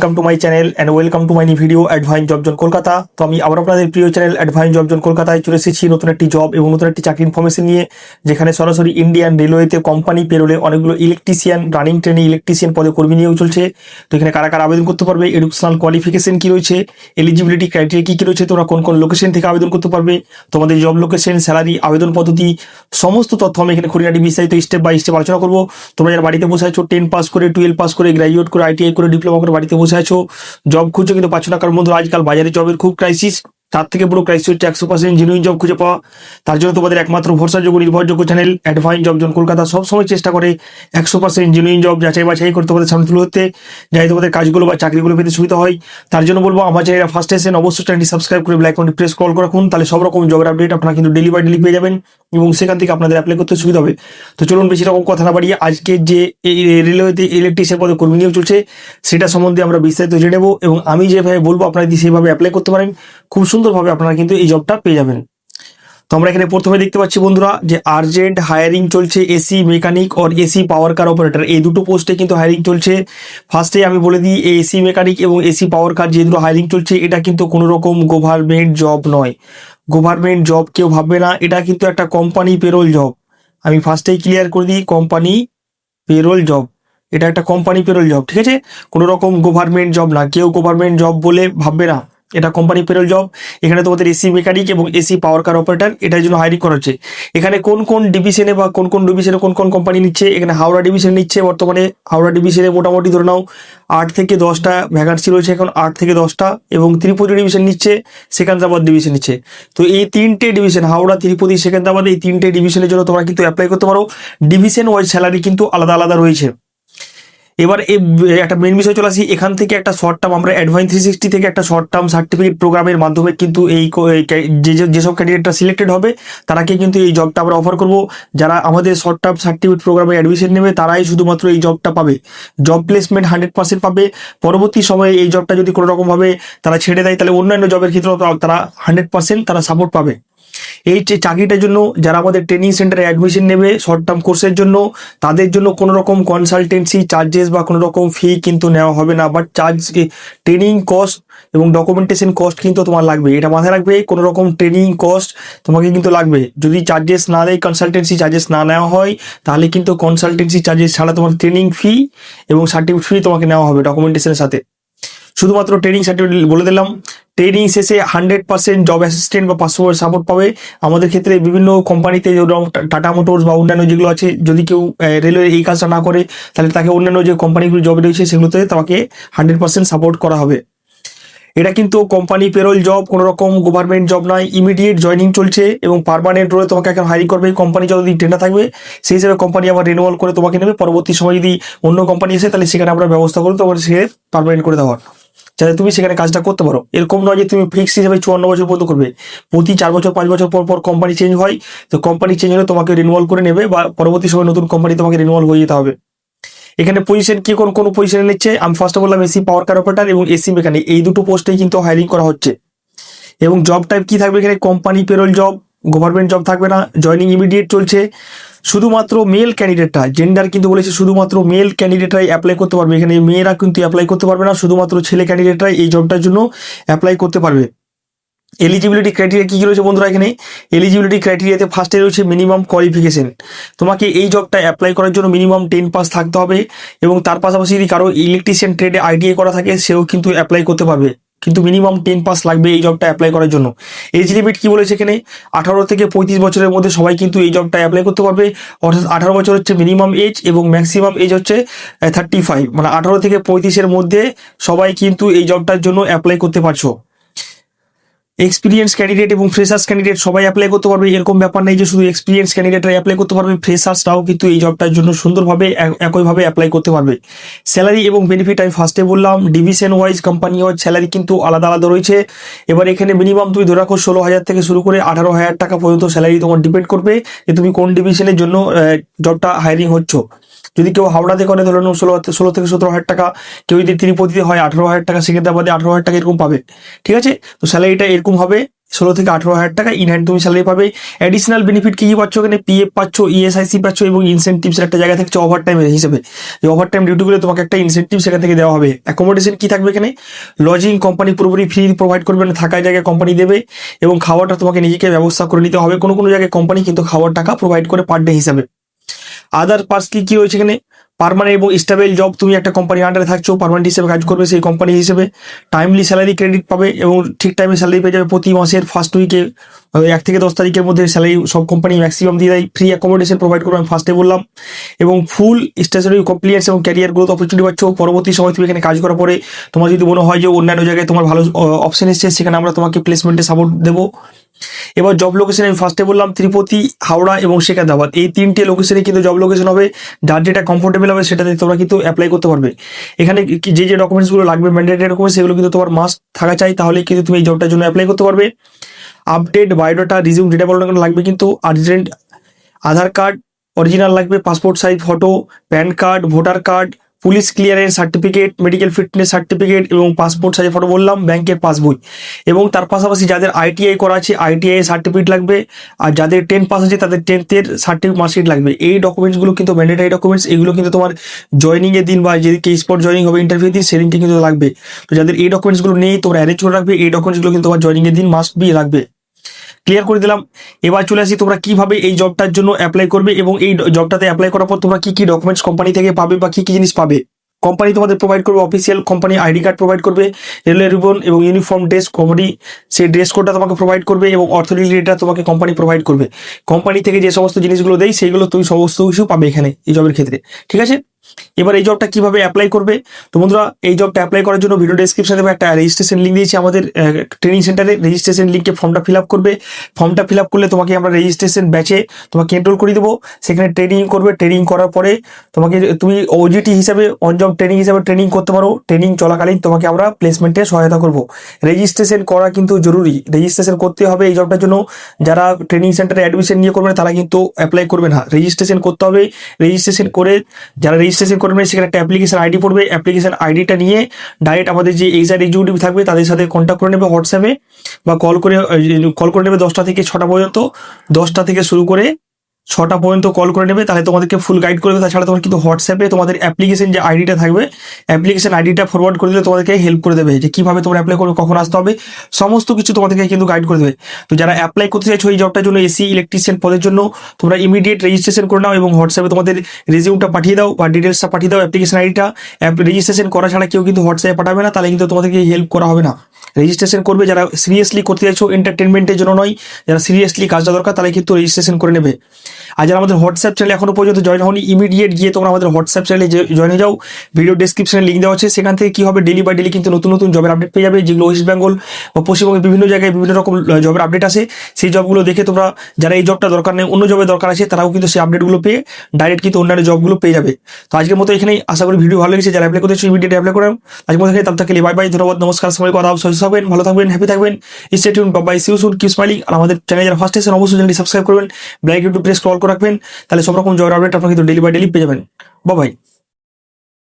Welcome to my channel and welcome to my new video Advine job zone Kolkata তো আমি আবার আপনাদের প্রিয় চ্যানেল অ্যাডভাইন জব জন কলকাতায় চলে এসেছি নতুন একটি জব এবং নতুন একটি চাকরি ইনফরমেশন নিয়ে, যেখানে সরাসরি ইন্ডিয়ান রেলওয়েতে কোম্পানি পেরোলে অনেকগুলো ইলেকট্রিশিয়ান রানিং ট্রেনে ইলেকট্রিশিয়ান পদে কর্মী নিয়েও চলছে। তো এখানে কারা কারা আবেদন করতে পারবে এডুকেশনাল কোয়ালিফিকেশন কি রয়েছে এলিজিবিলিটি ক্রাইটেরিয়া কি কি রয়েছে, তোমরা কোন কোন লোকেশন থেকে আবেদন করতে পারবে, তোমাদের জব লোকেশন স্যালারি আবেদন পদ্ধতি, সমস্ত তথ্য আমি এখানে খুঁটিনাটি বিস্তারিত স্টেপ বাই স্টেপ আলোচনা করব। তোমরা যারা বাড়িতে বসে আছো টেন পাস করে টুয়েলভ পাস করে গ্রাজুয়েট করে আইটিআই করে ডিপ্লোমা করে বাড়িতে বসে আছো জব খুঁজছো কিন্তু পাচ্ছ না। কারণ বন্ধু আজকাল বাজারে জবের খুব ক্রাইসিস তার থেকে বড় ক্রাইসিস হচ্ছে একশো পার্সেন্ট জেনুইন জব খুঁজে পাওয়া। তার জন্য তোমাদের একমাত্র ভরসাযোগ্য নির্ভরযোগ্য channel Advine job zone Kolkata সবসময় চেষ্টা করে একশো পার্সেন্ট জেনুইন জব যাচাই বাছাই করে তোমাদের সামনে তুলে ধরতে যাই তোমাদের কাজগুলো বা চাকরিগুলো পেতে সুবিধা হয়। তার জন্য বলব, আমার চ্যানেল ফার্স্ট এসেন অবশ্যই চ্যানেলটি সাবস্ক্রাইব করে ব্ল্যাক আইকনটি প্রেস কল করে রাখুন, তাহলে সব রকম জবের আপডেট আপনারা কিন্তু ডেলি বাই ডেলি পেয়ে যাবেন এবং সেখান থেকে আপনাদের অ্যাপ্লাই করতে সুবিধা হবে। তো চলুন বেশি রকম কথা না বাড়িয়ে আজকে যে এই রেলওয়েতে ইলেকট্রিশিয়ান পদে কর্মী নিয়োগ চলছে, সেটা সম্বন্ধে আমরা বিস্তারিত জেনে নেব এবং আমি যেভাবে বলব, আপনারা যদি সেভাবে অ্যাপ্লাই করতে পারেন, খুব সুন্দরভাবে আপনারা কিন্তু এই জবটা পেয়ে যাবেন। তো আমরা এখানে প্রথমে দেখতে পাচ্ছি বন্ধুরা যে আর্জেন্ট হায়ারিং চলছে AC mechanic or AC power car operator এই দুটো পোস্টে কিন্তু হায়ারিং চলছে। ফার্স্টে আমি বলে দিই এসি মেকানিক এবং এসি পাওয়ার কার যে দুটো হায়ারিং চলছে, এটা কিন্তু কোনো রকম গভর্নমেন্ট জব নয়। গভর্নমেন্ট জব কেউ ভাববে না, এটা কিন্তু একটা কোম্পানি পেরোল জব আমি ফার্স্টেই ক্লিয়ার করে দিই কোম্পানি পেরোল জব এটা একটা কোম্পানি পেরোল জব ঠিক আছে? কোনো রকম গভর্নমেন্ট জব না। কেউ গভর্নমেন্ট জব বলে ভাববে না। এটা কোম্পানি পেরোল জব এখানে তোমাদের এসি মেকানিক এবং এসি পাওয়ার কার অপারেটার এটার জন্য হায়ারিং করা হচ্ছে। এখানে কোন কোন ডিভিশনে বা কোন কোন ডিভিশনে কোন কোন কোম্পানি নিচ্ছে, এখানে হাওড়া ডিভিশন নিচ্ছে, বর্তমানে হাওড়া ডিভিশনে মোটামুটি ধরে নাও আট থেকে দশটা ভ্যাকান্সি রয়েছে এখন, আট থেকে দশটা, এবং ত্রিপুরা ডিভিশন নিচ্ছে সেকেন্দ্রাবাদ ডিভিশন নিচ্ছে। তো এই তিনটে ডিভিশন হাওড়া ত্রিপুরি সেকেন্দ্রাবাদ এই তিনটে ডিভিশনের জন্য তোমরা কিন্তু অ্যাপ্লাই করতে পারো। ডিভিশন ওয়াইজ স্যালারি কিন্তু আলাদা আলাদা রয়েছে। এবার একটা মেন বিষয় চলে আসি, এখান থেকে একটা শর্ট টার্ম আমরা অ্যাডভাইন থ্রি সিক্সটি থেকে একটা শর্ট টার্ম সার্টিফিকেট প্রোগ্রামের মাধ্যমে কিন্তু এই যে যেসব ক্যান্ডিডেটটা সিলেক্টেড হবে, তারাকে কিন্তু এই জবটা আমরা অফার করব। যারা আমাদের শর্ট টার্ম সার্টিফিকেট প্রোগ্রামে অ্যাডমিশন নেবে, তারাই শুধুমাত্র এই জবটা পাবে। জব প্লেসমেন্ট হান্ড্রেড পার্সেন্ট পাবে। পরবর্তী সময়ে এই জবটা যদি কোনো রকমভাবে তারা ছেড়ে দেয়, তাহলে অন্যান্য জবের ক্ষেত্রেও তারা হান্ড্রেড পার্সেন্ট তারা সাপোর্ট পাবে। এই চাকরিটার জন্য যারা আমাদের ট্রেনিং সেন্টারে অ্যাডমিশন নেবে শর্ট টার্ম কোর্সের জন্য, তাদের জন্য কোনো রকম কনসালটেন্সি চার্জেস বা কোনো রকম ফি কিন্তু নেওয়া হবে না। বাট চার্জ ট্রেনিং কস্ট এবং ডকুমেন্টেশন কস্ট কিন্তু তোমার লাগবে। এটা মাথায় রাখবে কোনো রকম ট্রেনিং কস্ট তোমাকে কিন্তু লাগবে। যদি চার্জেস না দেয় কনসালটেন্সি চার্জেস না নেওয়া হয়, তাহলে কিন্তু কনসালটেন্সি চার্জেস ছাড়া তোমার ট্রেনিং ফি এবং সার্টিফিকেট ফি তোমাকে নেওয়া হবে ডকুমেন্টেশনের সাথে। শুধুমাত্র ট্রেনিং সার্টিফিকেট বলে দিলাম। ট্রেনিং শেষে হান্ড্রেড পার্সেন্ট জব অ্যাসিস্ট্যান্ট বা পাঁচশো সাপোর্ট পাবে। আমাদের ক্ষেত্রে বিভিন্ন কোম্পানিতে টাটা মোটরস বা অন্যান্য যেগুলো আছে, যদি কেউ রেলওয়ে এই কাজটা না করে, তাহলে তাকে অন্যান্য যে কোম্পানিগুলো জব রয়েছে, সেগুলোতে তাকে হান্ড্রেড পার্সেন্ট সাপোর্ট করা হবে। এটা কিন্তু কোম্পানি পেরোল জব কোনো রকম গভর্নমেন্ট জব নয় ইমিডিয়েট জয়নিং চলছে এবং পারমানেন্ট রোলে তোমাকে এখন হায়ারিং করবে। কোম্পানি যতদিন টেন্ডার থাকবে, সেই হিসেবে কোম্পানি আবার রিনিউয়াল করে তোমাকে নেবে। পরবর্তী সময় যদি অন্য কোম্পানি এসে তাহলে সেখানে আমরা ব্যবস্থা করব, তোমার সে পারমানেন্ট করে দেওয়ার। যাতে তুমি সেখানে কাজটা করতে পারো। এরকম নয় যে তুমি ফিক্স হিসেবে চুয়ান্ন বছর পর্যন্ত করবে। প্রতি চার বছর, পাঁচ বছর পর পর কোম্পানি চেঞ্জ হয়। তো কোম্পানি চেঞ্জ হলে তোমাকে রিনিউয়াল করে নেবে বা পরবর্তী সময় নতুন কোম্পানি তোমাকে রিনিউয়াল হয়ে যেতে হবে। এখানে পজিশন কি কোন কোন পজিশনে নিচ্ছে? আমি ফার্স্টে বললাম এসি পাওয়ার কার অপারেটর এবং এসি মেকানিক এই দুটো পোস্টেই কিন্তু হায়ারিং করা হচ্ছে। এবং জব টাইপ কি থাকবে এখানে? Company payroll job government job থাকবে না। জয়নিং ইমিডিয়েট চলছে। শুধুমাত্র মেল ক্যান্ডিডেটরা জেন্ডার কিন্তু বলেছে শুধুমাত্র মেল ক্যান্ডিডেটরাই অ্যাপ্লাই করতে পারবে। এখানে মেয়েরা কিন্তু অ্যাপ্লাই করতে পারবে না, শুধুমাত্র ছেলে ক্যান্ডিডেটরাই এই জবটার জন্য অ্যাপ্লাই করতে পারবে। এলিজিবিলিটি ক্রাইটেরিয়া কি কী রয়েছে বন্ধুরা এখানে? এলিজিবিলিটি ক্রাইটেরিয়াতে ফার্স্টে রয়েছে মিনিমাম কোয়ালিফিকেশন তোমাকে এই জবটা অ্যাপ্লাই করার জন্য মিনিমাম টেন পাস থাকতে হবে এবং তার পাশাপাশি যদি কারও ইলেকট্রিশিয়ান ট্রেডে আইডিআই করা থাকে, সেও কিন্তু অ্যাপ্লাই করতে পারবে। কিন্তু মিনিমাম টেন পাস লাগবে এই জবটা অ্যাপ্লাই করার জন্য। এজ লিমিট কি বলেছে এখানে? আঠারো থেকে পঁয়ত্রিশ বছরের মধ্যে সবাই কিন্তু এই জবটা অ্যাপ্লাই করতে পারবে। অর্থাৎ আঠারো বছর হচ্ছে মিনিমাম এজ এবং ম্যাক্সিমাম এজ হচ্ছে থার্টি ফাইভ মানে আঠারো থেকে পঁয়ত্রিশের মধ্যে সবাই কিন্তু এই জবটার জন্য অ্যাপ্লাই করতে পারছ। এক্সপিরিয়েন্স ক্যান্ডিডেট এবং ফ্রেশার্স ক্যান্ডিডেট সবাই অ্যাপ্লাই করতে পারবে, এরকম ব্যাপার নেই যে শুধু এক্সপিরিয়েন্স ক্যান্ডিডেটরা অ্যাপ্লাই করতে পারবে ফ্রেশার্সরাও কিন্তু এই জবটার জন্য সুন্দরভাবে, এক- একইভাবে অ্যাপ্লাই করতে পারবে। স্যালারি এবং বেনিফিট আমি ফার্স্টে বললাম division wise company wise salary কিন্তু আলাদা আলাদা রয়েছে। এবার এখানে মিনিমাম তুমি ধরে রাখো ষোলো হাজার থেকে শুরু করে আঠারো হাজার টাকা পর্যন্ত স্যালারি তোমার ডিপেন্ড করবে যে তুমি কোন ডিভিশনের জন্য জবটা হায়ারিং হচ্ছ। যদি কেউ হাওড়াতে করে, ধরে নাও ষোলো ষোলো থেকে সতেরো হাজার টাকা। কেউ যদি তিরুপতিতে হয়, আঠারো হাজার টাকা সেক্ষেত্রে আঠারো হাজার টাকা এরকম পাবে। ঠিক আছে? তো স্যালারিটা এরকম হবে, ষোলো থেকে আঠারো হাজার টাকা। ইন হ্যান্ড তুমি স্যালারি পাবে। অ্যাডিশনাল বেনিফিট কি কি পাচ্ছ এখানে? পিএফ পাচ্ছ ইএসআইসি পাচ্ছ এবং ইনসেন্টিভস একটা জায়গা থাকছে ওভার টাইমের হিসেবে। যে ওভার টাইম ডিউটিগুলো তোমাকে একটা ইনসেন্টিভ সেখান থেকে দেওয়া হবে। অ্যাকোমোডেশন কি থাকবে এখানে? লজিং কোম্পানি পুরোপুরি ফ্রি প্রোভাইড করবে না, থাকার জায়গায় কোম্পানি দেবে এবং খাওয়াটা তোমাকে নিজেকে ব্যবস্থা করে নিতে হবে। কোনো কোনো জায়গায় কোম্পানি কিন্তু খাওয়ার টাকা প্রোভাইড করে পার ডে হিসাবে। আদার পার্স কি কি রয়েছে এখানে? পার্মানেন্ট এবং স্টেবল জব তুমি একটা কোম্পানির আন্ডারে থাকছো পার্মানেন্ট হিসেবে কাজ করবে সেই কোম্পানি হিসেবে। টাইমলি স্যালারি ক্রেডিট পাবে এবং ঠিক টাইমে স্যালারি পেয়ে যাবে প্রতি মাসের ফার্স্ট উইকে এক থেকে দশ তারিখের মধ্যে স্যালারি সব কোম্পানি ম্যাক্সিমাম দিয়ে দেয়। ফ্রি অ্যাকোমোডেশন প্রোভাইড করবে, আমি ফার্স্টে বললাম। এবং ফুল স্টেশনারি কমপ্লিয়েন্স এবং ক্যারিয়ার গ্রোথ অপরচুনিটি পাচ্ছ। পরবর্তী সময় তুমি এখানে কাজ করার পরে তোমার যদি মনে হয় যে অন্যান্য জায়গায় তোমার ভালো অপশন এসছে, সেখানে আমরা তোমাকে প্লেসমেন্টে সাপোর্ট দেবো। এবার জব লোকেশন আমি ফার্স্টে বললাম ত্রিপতি, হাওড়া এবং শেখাদাবাদ এই তিনটে লোকেশনে কিন্তু জব লোকেশন হবে, যার যেটা কমফোর্টেবল হবে সেটাতে তোমরা কিন্তু অ্যাপ্লাই করতে পারবে। এখানে যে যে ডকুমেন্টসগুলো লাগবে ম্যান্ডেটরি ডকুমেন্টস সেগুলো কিন্তু তোমার মাস্ট থাকা চাই, তাহলে কিন্তু তুমি এই জবটার জন্য অ্যাপ্লাই করতে পারবে। আপডেট বায়োডাটা রিজিউম ডেটা লাগবে কিন্তু আর্জেন্ট আধার কার্ড অরিজিনাল লাগবে passport size photo PAN card voter card police clearance certificate medical fitness certificate এবং পাসপোর্ট সাইজ ফটো বললাম ব্যাংকের পাসবই এবং তার পাশাপাশি যাদের আইটিআই করা আছে আইটিআই সার্টিফিকেট লাগবে। আর যাদের টেন পাস আছে, তাদের টেন্থের সার্টিফিকেট মার্কশিট লাগবে। এই ডকুমেন্টসগুলো কিন্তু ম্যান্ডেটারি ডকুমেন্টস এগুলো কিন্তু তোমার জয়নিং এর দিন বা যেদিকে স্পট জয়নিং হবে ইন্টারভিউ দিন, সেদিনকে কিন্তু লাগবে। তো যাদের এই ডকুমেন্টসগুলো নেই, তোমরা অ্যারেঞ্জ করে রাখবে। এই ডকুমেন্টসগুলো কিন্তু তোমার জয়নিং এর দিন মাস্ট বি লাগবে। ক্লিয়ার করে দিলাম। এবার চলে আসি তোমরা কীভাবে এই জবটার জন্য অ্যাপ্লাই করবে এবং এই জবটাতে অ্যাপ্লাই করার পর তোমরা কি কি ডকুমেন্টস কোম্পানি থেকে পাবে বা কি কি জিনিস পাবে। কোম্পানি তোমাদের প্রোভাইড করবে official company ID card provide করবে রেলওয়ে রিবন এবং ইউনিফর্ম ড্রেস কোম্পানি সেই ড্রেস কোডটা তোমাকে প্রোভাইড করবে এবং অর্থনীতি রেটটা তোমাকে কোম্পানি প্রোভাইড করবে। কোম্পানি থেকে যে সমস্ত জিনিসগুলো দেয়, সেইগুলো তুমি সমস্ত কিছু পাবে এখানে, এই জবের ক্ষেত্রে। ঠিক আছে? এবার এই জবটা কীভাবে অ্যাপ্লাই করবে? তো বন্ধুরা, এই জবটা অ্যাপ্লাই করার জন্য ভিডিও ডেসক্রিপশনে একটা রেজিস্ট্রেশন লিঙ্ক দিয়েছি আমাদের ট্রেনিং সেন্টারে রেজিস্ট্রেশন লিঙ্কে ফর্মটা ফিল আপ করবে। ফর্মটা ফিল আপ করলে তোমাকে আমরা রেজিস্ট্রেশন ব্যাচে তোমাকে এনরোল করে দেবো। সেখানে ট্রেনিং করবে। ট্রেনিং করার পরে তোমাকে, তুমি ওজিটি হিসাবে অন জব ট্রেনিং হিসাবে ট্রেনিং করতে পারো। ট্রেনিং চলাকালীন তোমাকে আমরা প্লেসমেন্টে সহায়তা করব। রেজিস্ট্রেশন করা কিন্তু জরুরি। রেজিস্ট্রেশন করতে হবে এই জবটার জন্য। যারা ট্রেনিং সেন্টারে অ্যাডমিশন নিয়ে করবে, তারা কিন্তু অ্যাপ্লাই করবে না। রেজিস্ট্রেশন করতে হবে। রেজিস্ট্রেশন করে যারা রেজিস্ট্রেশন করবে সেখানে একটা অ্যাপ্লিকেশন আইডি পড়বে। অ্যাপ্লিকেশন আইডিটা নিয়ে ডাইরেক্ট আমাদের যে এইচআর এক্সিকিউটিভ থাকবে, তাদের সাথে কন্ট্যাক্ট করে নেবে হোয়াটসঅ্যাপে বা কল করে কল করে নেবে দশটা থেকে ছটা পর্যন্ত। দশটা থেকে শুরু করে ছটা পর্যন্ত কল করে নেবে, তাহলে তোমাদেরকে ফুল গাইড করবে তাছাড়া তোমার কিন্তু হোয়াটসঅ্যাপে তোমাদের অ্যাপ্লিকেশন যে আইডিটা থাকবে অ্যাপ্লিকেশন আইডিটা ফরওয়ার্ড করে দিলে তোমাদেরকে হেল্প করে দেবে যে কীভাবে তোমরা অ্যাপ্লাই করবে, কখন আসতে হবে, সমস্ত কিছু তোমাদেরকে কিন্তু গাইড করে দেবে। তো যারা অ্যাপ্লাই করতে চাইছো এই জবটার জন্য এসি ইলেকট্রিশিয়ান পদের জন্য, তোমরা ইমিডিয়েট রেজিস্ট্রেশন করে নাও এবং হোয়াটসঅ্যাপে তোমাদের রেজিউমটা পাঠিয়ে দাও বা ডিটেলসটা পাঠিয়ে দাও অ্যাপ্লিকেশন আইডিটা রেজিস্ট্রেশন করা ছাড়া কেউ কিন্তু হোয়াটসঅ্যাপে পাঠাবে না, তাহলে কিন্তু তোমাদেরকে হেল্প করা হবে না। রেজিস্ট্রেশন করবে, যারা সিরিয়াসলি করতে চাইছো এন্টারটেনমেন্টের জন্য নয়, যারা সিরিয়াসলি কাজটা দরকার তাহলে কিন্তু রেজিস্ট্রেশন করে নেবে। আর যারা আমাদের হোয়াটসঅ্যাপ চ্যানেল এখনও পর্যন্ত জয়েন হয়নি ইমিডিয়েট গিয়ে তোমরা আমাদের হোয়াটসঅ্যাপ চ্যানেলে জয়েন হয়ে যাও ভিডিও ডেসক্রিপশনে লিঙ্ক দেওয়া আছে, সেখান থেকে কি হবে ডেলি বাই ডেলি কিন্তু নতুন নতুন জবের আপডেট পেয়ে যাবে, যেগুলো ওয়েস্ট বেঙ্গল বা পশ্চিমবঙ্গের বিভিন্ন জায়গায় বিভিন্ন রকম জবের আপডেট আসে, সেই জবগুলো দেখে তোমরা, যারা এই জবটা দরকার নেই, অন্য জবের দরকার আছে, তারাও কিন্তু সেই আপডেটগুলো পেয়ে ডাইরেক্ট কিন্তু অন্যান্য জবগুলো পেয়ে যাবে। তো আজকের মতো এখানেই, আশা করি ভিডিও ভালো লেগেছে, যারা অ্যাপ্লাই করতে ইমিডিয়েট অ্যাপ্লাই করেন আজকের মতো এখানে তার থেকে বাই বাই ধন্যবাদ, নমস্কার সময় কথা সুস্থ থাকবেন, ভালো থাকবেন হ্যাপি থাকবেন। স্টেটিউন বা bye see you soon keep smiling আর আমাদের চ্যানেল যারা ফার্স্ট এসেছেন, অবশ্যই চ্যানেলটি সাবস্ক্রাইব করবেন। ব্ল্যাক ইউটিউব প্রেস কল করে রাখবেন তাহলে সব রকম জয়ের আপডেট আপনার কিন্তু ডেলি বাই ডেলি পেয়ে যাবেন। বাই